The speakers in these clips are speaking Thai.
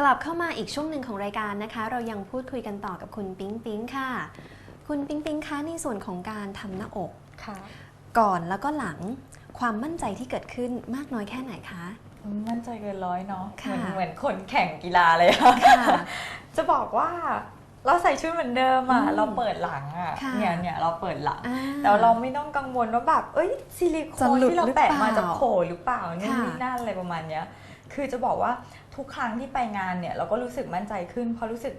กลับเข้ามาอีกช่วงหนึ่งของรายการนะคะ เรายังพูดคุยกันต่อกับคุณปิ๊งปิ๊งค่ะ คุณปิ๊งปิ๊งคะในส่วนของการทำหน้าอกค่ะ ก่อนแล้วก็หลังความมั่นใจที่เกิดขึ้นมากน้อยแค่ไหนคะ มั่นใจเกินร้อยเนาะค่ะเหมือนเหมือนคนแข่งกีฬาเลยอะค่ะ จะบอกว่าเราใส่ชุดเหมือนเดิมอะอืมเราเปิดหลังอะค่ะ เนี่ยเนี่ยเราเปิดหลัง อ่าแต่เราไม่ต้องกังวลว่าแบบ เอ้ยซิลิโคจะนหลุดที่เราหรือแปะเปล่ามาจะโผล่หรือเปล่านู่นค่ะ นี่นั่นอะไรประมาณเนี้ย คือจะบอกว่าทุกครั้งที่ไปงานเนี่ย เราก็รู้สึกมั่นใจขึ้นเพราะรู้สึก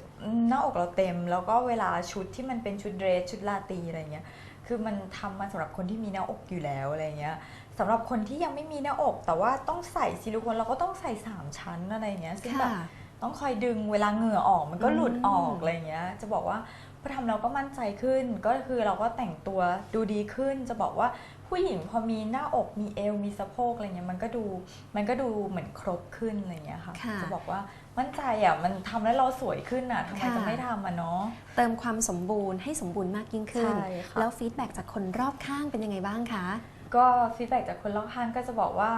หน้าอกเราเต็ม แล้วก็เวลาชุดที่มันเป็นชุดเดรสชุดลาตรีอะไรเงี้ยคือมันทำมาสำหรับคนที่มีหน้าอกอยู่แล้วอะไรเงี้ยสำหรับคนที่ยังไม่มีหน้าอก แต่ว่าต้องใส่ซิลิโคนเราก็ต้องใส่สามชั้นอะไรเงี้ยซึ่งแบบค่ะต้องคอยดึงเวลาเหงื่อออกมันก็หลุดออกอืมอะไรเงี้ย จะบอกว่าพอทำเราก็มั่นใจขึ้น ก็คือเราก็แต่งตัวดูดีขึ้น จะบอกว่า ผู้หญิงพอมีหน้าอกมีเอวมีสะโพกอะไรเงี้ยมันก็ดูมันก็ดูเหมือนครบขึ้นอะไรเงี้ยค่ะค่ะ จะบอกว่ามั่นใจอะมันทำแล้วเราสวยขึ้นอะทำไมค่ะจะไม่ทำอะเนาะ เติมความสมบูรณ์ให้สมบูรณ์มากยิ่งขึ้น ใช่ค่ะ แล้วฟีดแบ็กจากคนรอบข้างเป็นยังไงบ้างคะ ก็ฟีดแบ็จากคนรอบข้างก็จะบอกว่า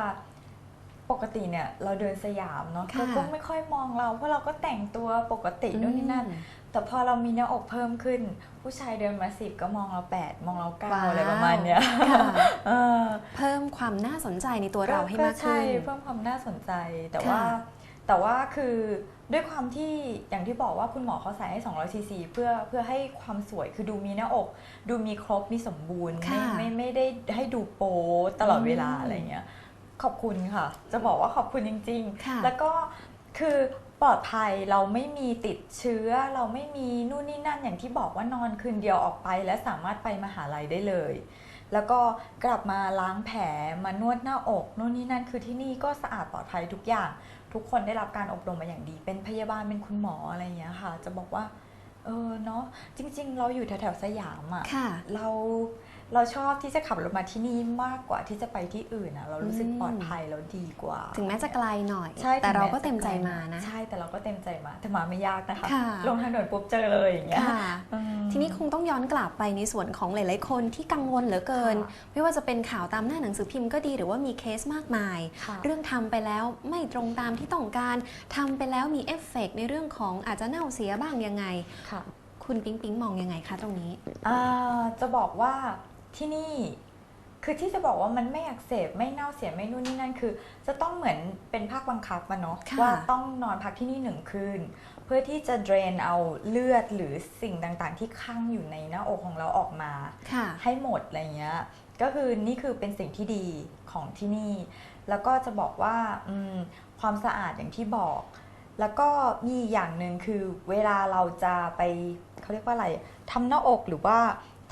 ปกติเนี่ยเราเดินสยามเนาะค่ะเขาก็ไม่ค่อยมองเราเพราะเราก็แต่งตัวปกตินู่นนี่นั่นอืมแต่พอเรามีหน้าอกเพิ่มขึ้น ผู้ชายเดินมาสิบก็มองเราแปดมองเราเก้าว้าวอะไรประมาณเนี้ยค่ะ เออเพิ่มความน่าสนใจในตัวเราให้มากใช่ขึ้นเพิ่มความน่าสนใจแต่ค่ะว่าแต่ว่าคือด้วยความที่อย่างที่บอกว่าคุณหมอเขาใส่ให้200ซีซีเพื่อเพื่อให้ความสวยคือดูมีหน้าอก ดูมีครบมีสมบูรณ์ไม่ค่ะไม่ไม่ได้ให้ดูโป๊ตลอดเวลาอืม อะไรเงี้ย ขอบคุณค่ะ จะบอกว่าขอบคุณจริงค่ะๆแล้วก็คือปลอดภัยเราไม่มีติดเชื้อ เราไม่มีนู่นนี่นั่นอย่างที่บอกว่านอนคืนเดียวออกไป และสามารถไปมหาลัยได้เลย แล้วก็กลับมาล้างแผลมานวดหน้าอกนู่นนี่นั่นคือที่นี่ก็สะอาดปลอดภัยทุกอย่าง ทุกคนได้รับการอบรมมาอย่างดี เป็นพยาบาลเป็นคุณหมออะไรอย่างเงี้ยค่ะ จะบอกว่า เออเนาะจริง ๆ เราอยู่แถวๆสยามอะค่ะเรา เราชอบที่จะขับรถมาที่นี่มากกว่าที่จะไปที่อื่นอะเรารู้สึกอืมปลอดภัยแล้วดีกว่า ถึงแม้จะไกลหน่อย ใช่แต่ถึงเราแก็เต็มใจมานะ ใช่แต่เราก็เต็มใจมา แต่มาไม่ยากนะคะค่ะลงทางด่วนปุ๊บเจอเลยอย่างเงี้ยค่ะอืมทีนี้คงต้องย้อนกลับไปในส่วนของหลาย ๆ คนที่กังวลเหลือเกินค่ะไม่ว่าจะเป็นข่าวตามหน้าหนังสือพิมพ์ก็ดีหรือว่ามีเคสมากมายค่ะเรื่องทำไปแล้วไม่ตรงตามที่ต้องการทำไปแล้วมีเอฟเฟกต์ในเรื่องของอาจจะเน่าเสียบ้างยังไงค่ะคุณปิ๊งปิ๊งมองยังไงคะตรงนี้อ่าจะบอกว่า ที่นี่ คือที่จะบอกว่ามันไม่อักเสบไม่เน่าเสียไม่นู่นนี่นั่นคือ จะต้องเหมือนเป็นภาคบังคับมาเนาะค่ะ ว่าต้องนอนพักที่นี่หนึ่งคืน เพื่อที่จะเดรนเอาเลือดหรือสิ่งต่างๆ ที่ข้างอยู่ในหน้าอกของเราออกมา ค่ะ ให้หมดอะไรเงี้ย ก็คือนี่คือเป็นสิ่งที่ดีของที่นี่ แล้วก็จะบอกว่าอืมความสะอาดอย่างที่บอก แล้วก็มีอย่างหนึ่งคือเวลาเราจะไปเขาเรียกว่าอะไรทำหน้าอกหรือว่า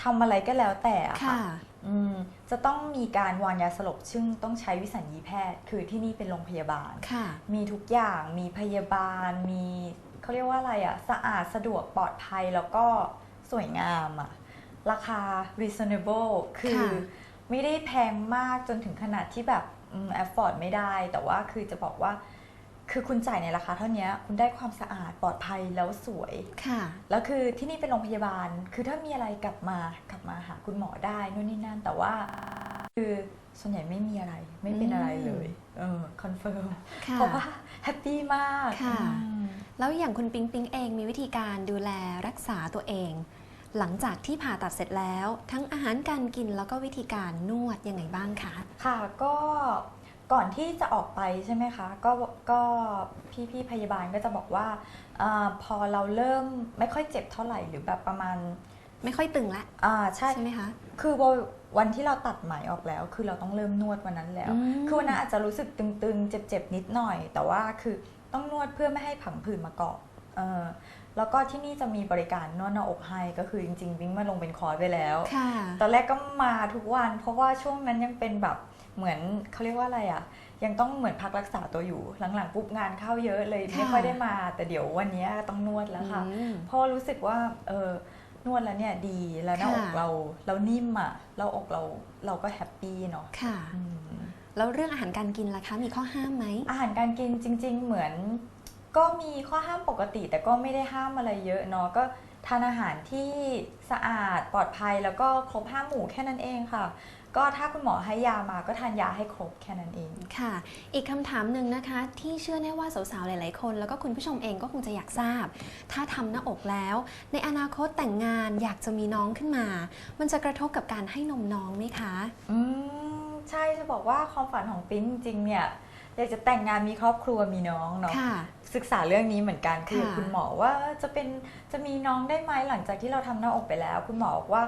ทำอะไรก็แล้วแต่อะค่ะค่ะ อืมจะต้องมีการวางยาสลบซึ่งต้องใช้วิสัญญีแพทย์ คือที่นี่เป็นโรงพยาบาล ค่ะ มีทุกอย่างมีพยาบาล มีเขาเรียกว่าอะไรอะสะอาดสะดวกปลอดภัยแล้วก็สวยงามอะราคา reasonable คือค่ะไม่ได้แพงมากจนถึงขนาดที่แบบอืม afford ไม่ได้ แต่ว่าคือจะบอกว่า คือคุณจ่ายในราคาเท่านี้คุณได้ความสะอาดปลอดภัยแล้วสวยค่ะ แล้วคือที่นี่เป็นโรงพยาบาล คือถ้ามีอะไรกลับมากลับมาหาคุณหมอได้นู่นนี่นั่น แต่ว่าคือส่วนใหญ่ไม่มีอะไรไม่เป็นอะไรเลยเออคอนเฟิร์มค่ะเพราะว่าแฮปปี้มากค่ะอืมแล้วอย่างคุณปิ๊งปิ๊งเองมีวิธีการดูแลรักษาตัวเอง หลังจากที่ผ่าตัดเสร็จแล้ว ทั้งอาหารการกินแล้วก็วิธีการนวดยังไงบ้างคะค่ะก็ ก่อนที่จะออกไปใช่ไหมคะก็ก็พี่พี่พยาบาลก็จะบอกว่าอาพอเราเริ่มไม่ค่อยเจ็บเท่าไหร่หรือแบบประมาณ ไม่ค่อยตึงละอ่าใช่ใช่ไหมคะคือพอวันที่เราตัดไหมออกแล้ว คือเราต้องเริ่มนวดวันนั้นแล้วอืมคือวันนั้นอาจจะรู้สึกตึงๆ เจ็บๆนิดหน่อย แต่ว่าคือต้องนวดเพื่อไม่ให้ผังผืดมาเกาะเออ แล้วก็ที่นี่จะมีบริการนวดหน้าอกให้ก็คือจริงๆ วิ่งมาลงเป็นคอร์สไปแล้ว ค่ะ ตอนแรกก็มาทุกวัน เพราะว่าช่วงนั้นยังเป็นแบบเหมือนเขาเรียกว่าอะไรอะยังต้องเหมือนพักรักษาตัวอยู่หลังๆปุ๊บงานเข้าเยอะเลยไม่ค่ะค่อยได้มา แต่เดี๋ยววันนี้ต้องนวดแล้วค่ะอืมเพราะรู้สึกว่าเออนวดแล้วเนี่ยดีแล้วหน้าอกค่ะ เราเรานิ่มอะเราอกเราเราก็แฮปปี้เนาะค่ะ อืม แล้วเรื่องอาหารการกินล่ะคะ มีข้อห้ามไหม อาหารการกินจริง ๆ เหมือน ก็มีข้อห้ามปกติ แต่ก็ไม่ได้ห้ามอะไรเยอะเนาะก็ทานอาหารที่สะอาดปลอดภัยแล้วก็ครบห้าหมู่แค่นั้นเองค่ะ ก็ถ้าคุณหมอให้ยามาก็ทานยาให้ครบแค่นั้นเอง ค่ะ อีกคำถามหนึ่งนะคะ ที่เชื่อแน่ว่าสาวๆหลายๆคน แล้วก็คุณผู้ชมเองก็คงจะอยากทราบ ถ้าทำหน้าอกแล้ว ในอนาคตแต่งงานอยากจะมีน้องขึ้นมา มันจะกระทบกับการให้นมน้องไหมคะ อืมใช่จะบอกว่าความฝันของปิ๊งจริงๆเนี่ย อยากจะแต่งงานมีครอบครัวมีน้องเนาะค่ะศึกษาเรื่องนี้เหมือนกันคือค่ะคุณหมอว่าจะเป็นจะมีน้องได้ไหมหลังจากที่เราทำหน้าอกไปแล้ว คุณหมอบอกว่า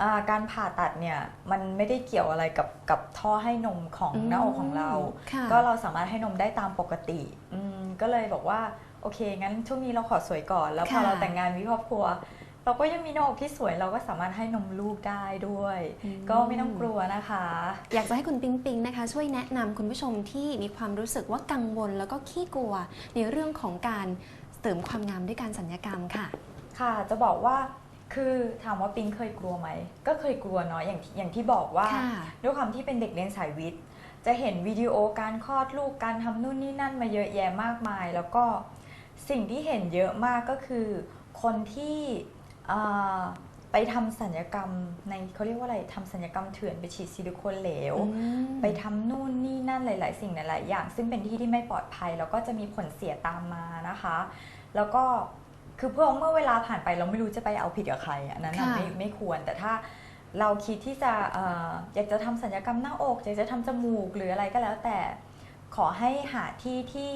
อ่าการผ่าตัดเนี่ยมันไม่ได้เกี่ยวอะไรกับกับท่อให้นมของหน้าอกของเราค่ะก็เราสามารถให้นมได้ตามปกติอืมก็เลยบอกว่าโอเคงั้นช่วงนี้เราขอสวยก่อน แล้วพอค่ะเราแต่งงานมีครอบครัว เราก็ยังมีหน้าอกที่สวยเราก็สามารถให้นมลูกได้ด้วยอืมก็ไม่ต้องกลัวนะคะ อยากจะให้คุณปิงปิงนะคะ ช่วยแนะนำคุณผู้ชมที่มีความรู้สึกว่ากังวลแล้วก็ขี้กลัว ในเรื่องของการเสริมความงามด้วยการสัญญกรรมค่ะ ค่ะ จะบอกว่าคือถามว่าปิงเคยกลัวไหม ก็เคยกลัวเนาะอย่างที่อย่างที่บอกว่า ค่ะ ด้วยความที่เป็นเด็กเรียนสายวิทย์ จะเห็นวิดีโอการคลอดลูกการทำนู่นนี่นั่นมาเยอะแยะมากมาย แล้วก็สิ่งที่เห็นเยอะมากก็คือ คนที่อ่า ไปทำสัญญกรรมในเขาเรียกว่าอะไรทำสัญญกรรมเถื่อนไปฉีดซิลิโคนเหลวอืมไปทำนู่นนี่นั่นหลาย ๆ สิ่งหลายๆอย่าง ซึ่งเป็นที่ที่ไม่ปลอดภัย แล้วก็จะมีผลเสียตามมานะคะ แล้วก็คือเพื่อเมื่อเวลาผ่านไปเราไม่รู้จะไปเอาผิดกับใครอันนั้นน่ะค่ะไม่ไม่ควรแต่ถ้าเราคิดที่จะเอ่ออยากจะทำสัญญกรรมหน้าอกอยากจะทำจมูกหรืออะไรก็แล้วแต่ ขอให้หาที่ที่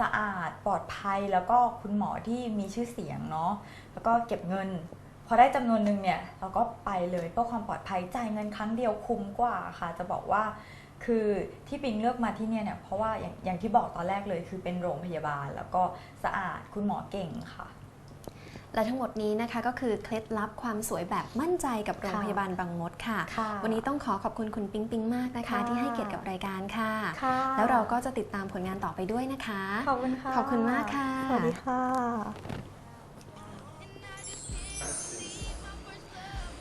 สะอาดปลอดภัยแล้วก็คุณหมอที่มีชื่อเสียงเนาะแล้วก็เก็บเงิน พอได้จำนวนหนึ่งเนี่ยเราก็ไปเลยเพื่อความปลอดภัยจ่ายเงินครั้งเดียวคุ้มกว่าค่ะ จะบอกว่าคือที่ปิงเลือกมาที่เนี่ยเนี่ยเพราะว่าอย่างอย่างที่บอกตอนแรกเลยคือเป็นโรงพยาบาล แล้วก็สะอาดคุณหมอเก่งค่ะ และทั้งหมดนี้นะคะก็คือเคล็ดลับความสวยแบบมั่นใจกับโรงค่ะพยาบาลบางมดค่ะค่ะ วันนี้ต้องขอขอบคุณคุณปิงปิงมากนะคะค่ะที่ให้เกียรติกับรายการค่ะค่ะ แล้วเราก็จะติดตามผลงานต่อไปด้วยนะคะ ขอบคุณค่ะ ขอบคุณมากค่ะ สวัสดีค่ะ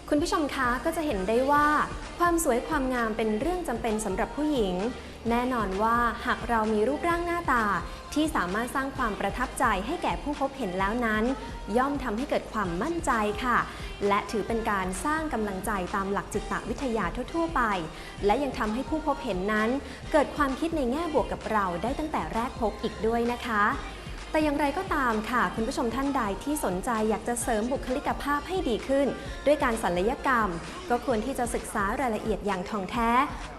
คุณผู้ชมคะก็จะเห็นได้ว่า ความสวยความงามเป็นเรื่องจำเป็นสำหรับผู้หญิง แน่นอนว่าหากเรามีรูปร่างหน้าตา ที่สามารถสร้างความประทับใจให้แก่ผู้พบเห็นแล้วนั้น ย่อมทำให้เกิดความมั่นใจค่ะ และถือเป็นการสร้างกำลังใจตามหลักจิตวิทยาทั่ว ๆ ไป และยังทำให้ผู้พบเห็นนั้น เกิดความคิดในแง่บวกกับเราได้ตั้งแต่แรกพบอีกด้วยนะคะ แต่อย่างไรก็ตามค่ะ คุณผู้ชมท่านใดที่สนใจอยากจะเสริมบุคลิกภาพให้ดีขึ้น ด้วยการศัลยกรรม ก็ควรที่จะศึกษารายละเอียดอย่างท่องแท้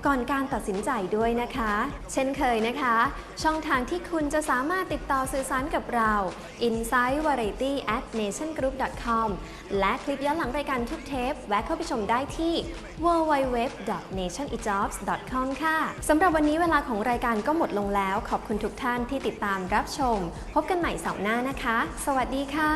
ก่อนการตัดสินใจด้วยนะคะ เช่นเคยนะคะ ช่องทางที่คุณจะสามารถติดต่อสื่อสารกับเรา insight variety at nationgroup com และคลิปย้อนหลังรายการทุกเทป แวะเข้าไปชมได้ที่ www.nationejobs.com ค่ะสำหรับวันนี้เวลาของรายการก็หมดลงแล้ว ขอบคุณทุกท่านที่ติดตามรับชม พบกันใหม่เสาร์หน้านะคะ สวัสดีค่ะ